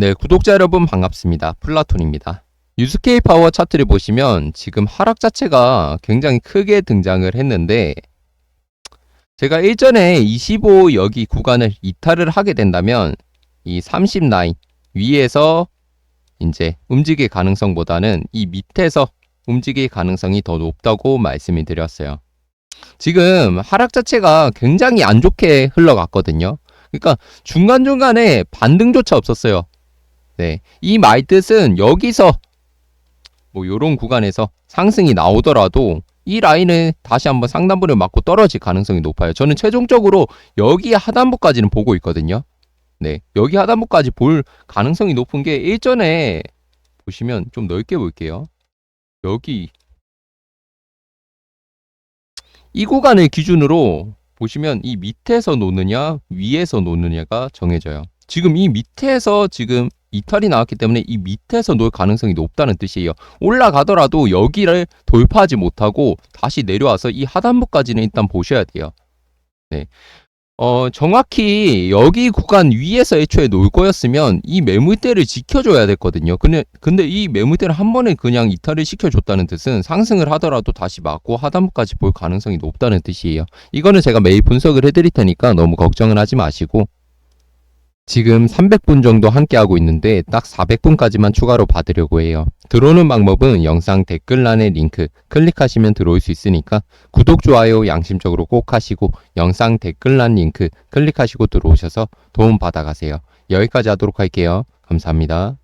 네, 구독자 여러분 반갑습니다. 플라톤입니다. 유스케이 파워 차트를 보시면 지금 하락 자체가 굉장히 크게 등장을 했는데 제가 일전에 25 여기 구간을 이탈을 하게 된다면 이 30 라인 위에서 이제 움직일 가능성보다는 이 밑에서 움직일 가능성이 더 높다고 말씀을 드렸어요. 지금 하락 자체가 굉장히 안 좋게 흘러갔거든요. 그러니까 중간중간에 반등조차 없었어요. 네. 이 말 뜻은 여기서 뭐 요런 구간에서 상승이 나오더라도 이 라인을 다시 한번 상단부를 맞고 떨어질 가능성이 높아요. 저는 최종적으로 여기 하단부까지는 보고 있거든요. 네. 여기 하단부까지 볼 가능성이 높은 게 일전에 보시면 좀 넓게 볼게요. 여기 이 구간을 기준으로 보시면 이 밑에서 놓느냐 위에서 놓느냐가 정해져요. 지금 이 밑에서 지금 이탈이 나왔기 때문에 이 밑에서 놓을 가능성이 높다는 뜻이에요. 올라가더라도 여기를 돌파하지 못하고 다시 내려와서 이 하단부까지는 일단 보셔야 돼요. 네. 어, 정확히 여기 구간 위에서 애초에 놓을 거였으면 이 매물대를 지켜줘야 됐거든요. 근데, 근데 이 매물대를 한 번에 그냥 이탈을 시켜줬다는 뜻은 상승을 하더라도 다시 맞고 하단부까지 볼 가능성이 높다는 뜻이에요. 이거는 제가 매일 분석을 해드릴 테니까 너무 걱정은 하지 마시고 지금 300분 정도 함께하고 있는데 딱 400분까지만 추가로 받으려고 해요. 들어오는 방법은 영상 댓글란에 링크 클릭하시면 들어올 수 있으니까 구독, 좋아요 양심적으로 꼭 하시고 영상 댓글란 링크 클릭하시고 들어오셔서 도움 받아가세요. 여기까지 하도록 할게요. 감사합니다.